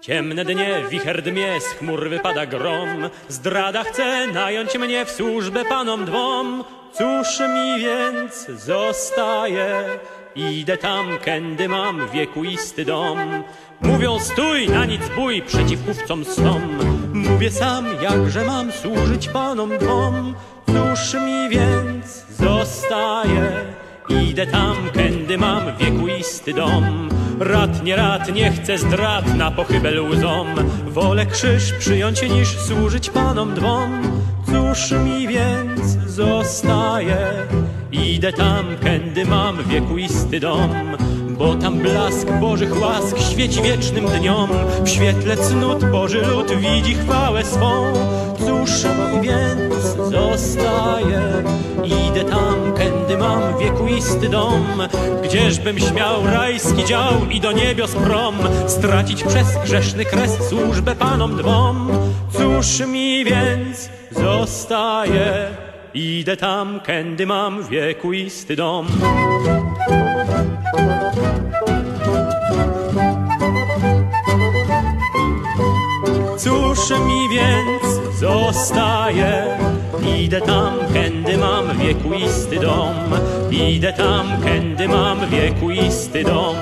Ciemne dnie, wicher dmie, z chmur wypada grom. Zdrada chce nająć mnie w służbę panom dwom. Cóż mi więc zostaje? Idę tam, kędy mam wiekuisty dom. Mówią stój, na nic bój, przeciw kupcom swom. Mówię sam, jakże mam służyć panom dwom. Cóż mi więc zostaje? Idę tam, kędy mam wiekuisty dom. Rad, nie rad, nie chcę zdrad na pochybę łzom. Wolę krzyż przyjąć niż służyć panom dwom. Cóż mi więc zostaje? Idę tam, kędy mam wiekuisty dom. Bo tam blask Bożych łask świeci wiecznym dniom. W świetle cnót Boży lud widzi chwałę swą. Cóż mi więc zostaje? Kędy mam wiekuisty dom. Gdzieżbym śmiał rajski dział i do niebios prom stracić przez grzeszny kres służbę panom dwom. Cóż mi więc zostaje? Idę tam, kędy mam wiekuisty dom. Cóż mi więc zostaje? Idę tam, kędy wiekuisty dom. Idę tam, kędy mam wiekuisty dom.